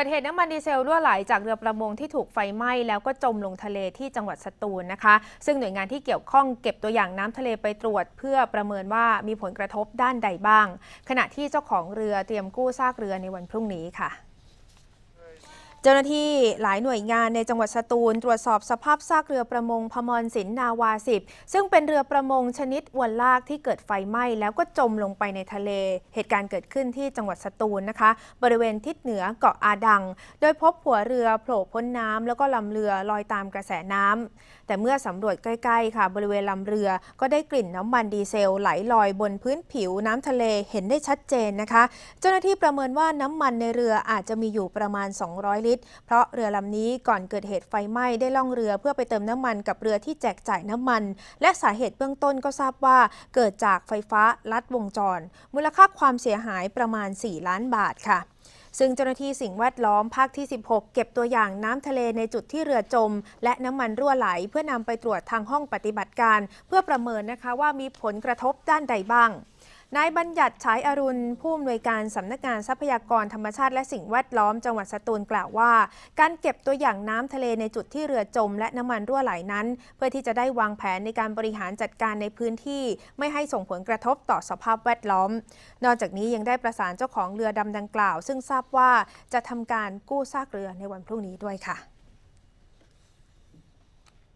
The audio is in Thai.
กิดเหตุน้ำมันดีเซลรั่วไหลจากเรือประมงที่ถูกไฟไหม้แล้วก็จมลงทะเลที่จังหวัดสตูลนะคะ ซึ่งหน่วยงานที่เกี่ยวข้องเก็บตัวอย่างน้ำทะเลไปตรวจ เพื่อประเมินว่ามีผลกระทบด้านใดบ้าง ขณะที่เจ้าของเรือเตรียมกู้ซากเรือในวันพรุ่งนี้ค่ะ จ้าหน้าที่หลายหน่วยงานในจังหวัดสตูล ตรวจสอบสภาพซากเรือประมงพมรสินนาวาสิบซึ่งเป็นเรือประมงชนิดอวนลากที่เกิดไฟไหม้แล้วก็จมลงไปในทะเล เหตุการณ์เกิดขึ้นที่จังหวัดสตูลนะคะ บริเวณทิศเหนือเกาะอาดัง โดยพบหัวเรือโผล่พ้นน้ำแล้วก็ลำเรือลอยตามกระแสน้ำแต่เมื่อสำรวจใกล้ๆค่ะ บริเวณลำเรือก็ได้กลิ่นน้ำมันดีเซลไหลลอยบนพื้นผิวน้ำทะเลเห็นได้ชัดเจนนะคะ เจ้าหน้าที่ประเมินว่าน้ำมันในเรืออาจจะมีอยู่ประมาณ 200 ลิตรเพราะเรือลำนี้ก่อนเกิดเหตุไฟไหม้ได้ล่องเรือเพื่อไปเติมน้ำมันกับเรือที่แจกจ่ายน้ำมัน และสาเหตุเบื้องต้นก็ทราบว่าเกิดจากไฟฟ้าลัดวงจร มูลค่าความเสียหายประมาณ 4 ล้านบาทค่ะซึ่งเจ้าหน้าที่สิ่งแวดล้อมภาคที่ 16 เก็บตัวอย่างน้ำทะเลในจุดที่เรือจม และน้ำมันรั่วไหล เพื่อนำไปตรวจทางห้องปฏิบัติการ เพื่อประเมินนะคะว่ามีผลกระทบด้านใดบ้าง นายบัญญัติฉายอรุณ ผู้อำนวยการสำนักงานทรัพยากรธรรมชาติและสิ่งแวดล้อมจังหวัดสตูลกล่าวว่า การเก็บตัวอย่างน้ำทะเลในจุดที่เรือจม และน้ำมันรั่วไหลนั้น เพื่อที่จะได้วางแผนในการบริหารจัดการในพื้นที่ ไม่ให้ส่งผลกระทบต่อสภาพแวดล้อม นอกจากนี้ยังได้ประสานเจ้าของเรือดำดังกล่าว ซึ่งทราบว่าจะทำการกู้ซากเรือในวันพรุ่งนี้ด้วยค่ะ